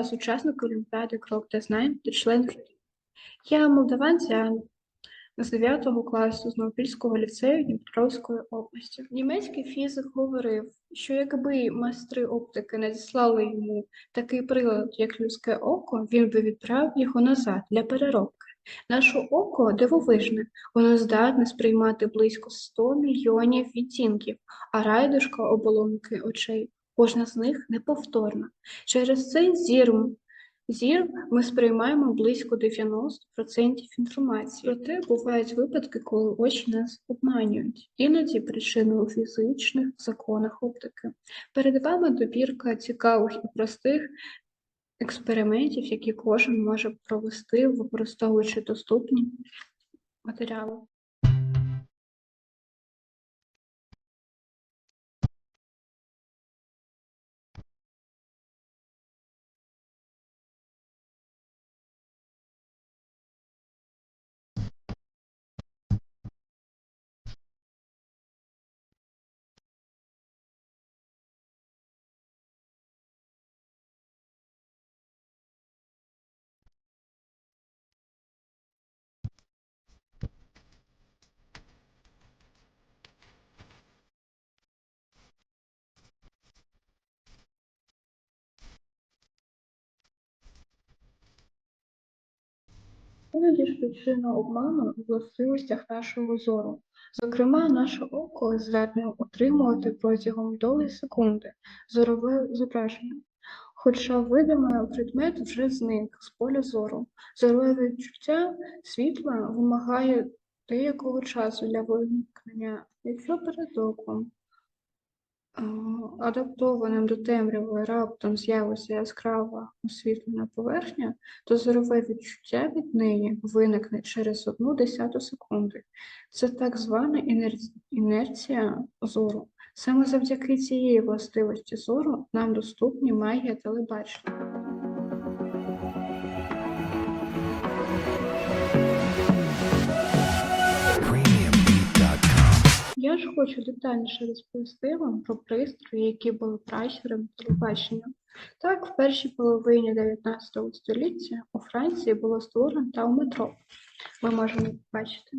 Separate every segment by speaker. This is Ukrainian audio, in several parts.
Speaker 1: вас учасник Олімпіади Крок та знань та член. Я молдаван Діана з 9 класу з Новопільського ліцею Дніпровської області. Німецький фізик говорив, що якби майстри оптики надіслали йому такий прилад, як людське око, він би відправив його назад для переробки. Наше око дивовижне, воно здатне сприймати близько 100 мільйонів відтінків, а райдушка оболонки очей, кожна з них неповторна. Через цей зір, зір ми сприймаємо близько 90% інформації. Проте бувають випадки, коли очі нас обманюють, іноді причиною у фізичних законах оптики. Перед вами добірка цікавих і простих експериментів, які кожен може провести, використовуючи доступні матеріали. Іноді ж причина обману у властивостях нашого зору. Зокрема, наше око здатне отримувати протягом доли секунди зорове зображення. Хоча видимий предмет вже зник з поля зору. Зорове відчуття світла вимагає деякого часу для виникнення. Якщо перед оком адаптованим до темряви раптом з'явиться яскрава освітлена поверхня, то зорове відчуття від неї виникне через одну десяту секунди. Це так звана інер- інерція зору. Саме завдяки цієї властивості зору нам доступні магія телебачення. Я ж хочу детальніше розповісти вам про пристрої, які були пращуром телебачення. Так, в першій половині 19 століття у Франції було створено тауметроп. Ми можемо бачити.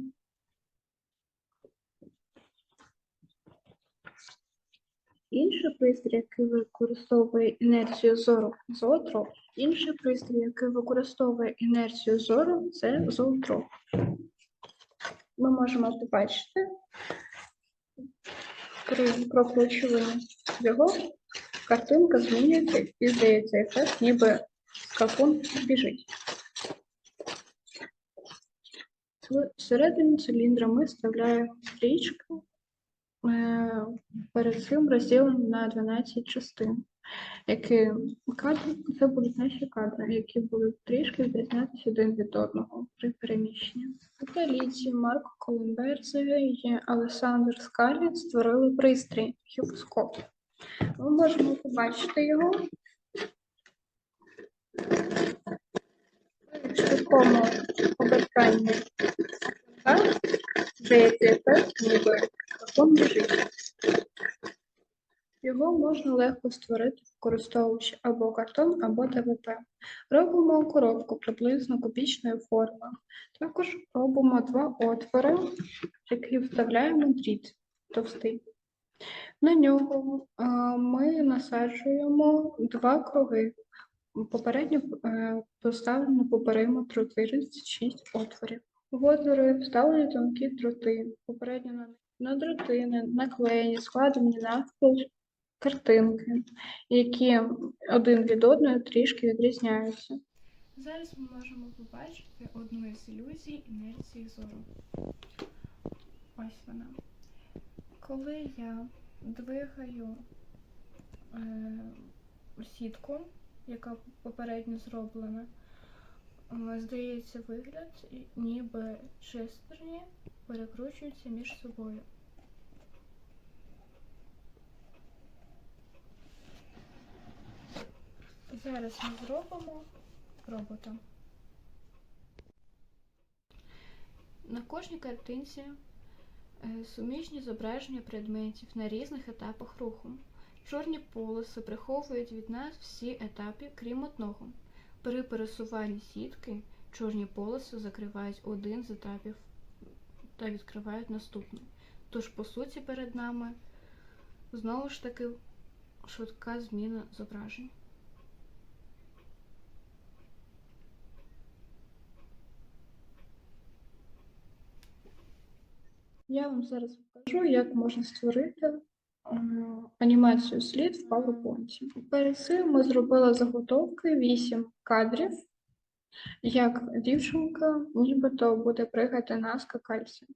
Speaker 1: Інший пристрій, який використовує інерцію зору, зоотроп. Інший пристрій, який використовує інерцію зору, це зоотроп. Ми можемо побачити при прокручуванні його картинка змінюється і здається ефект, ніби скакун біжить. Всередині циліндра ми вставляємо стрічку, е, перед цим розділені на 12 частин. Які кадри, це будуть наші кадри, які будуть трішки відрізнятися один від одного при переміщенні. Італійці Марко Колумберзе і Алесандр Скалі створили пристрій хіроскоп. Ми можемо побачити його при швидкому обертанні цей ефект, ніби скакун біжить. Його можна легко створити, використовуючи або картон, або ДВП. Робимо коробку приблизно кубічної форми. Також робимо два отвори, в які вставляємо дріт товстий. На нього е, ми насаджуємо два круги. Попередньо е, поставлено по периметру 36 отворів. В отвори вставлені тонкі дроти. Попередньо на, на дротини наклеєні, складені навпіл картинки, які один від одного трішки відрізняються. Зараз ми можемо побачити одну із ілюзій інерції зору. Ось вона. Коли я двигаю е, сітку, яка попередньо зроблена, здається вигляд, ніби шестерні перекручуються між собою. Зараз ми зробимо робота. На кожній картинці е, суміжні зображення предметів на різних етапах руху. Чорні полоси приховують від нас всі етапи, крім одного. При пересуванні сітки чорні полоси закривають один з етапів та відкривають наступний. Тож, по суті, перед нами знову ж таки швидка зміна зображень. Я вам зараз покажу, як можна створити е, анімацію слід в PowerPoint. Перед цим ми зробили заготовки 8 кадрів, як дівчинка нібито буде пригати на скакальці.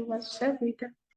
Speaker 1: chuva sobre sua vida.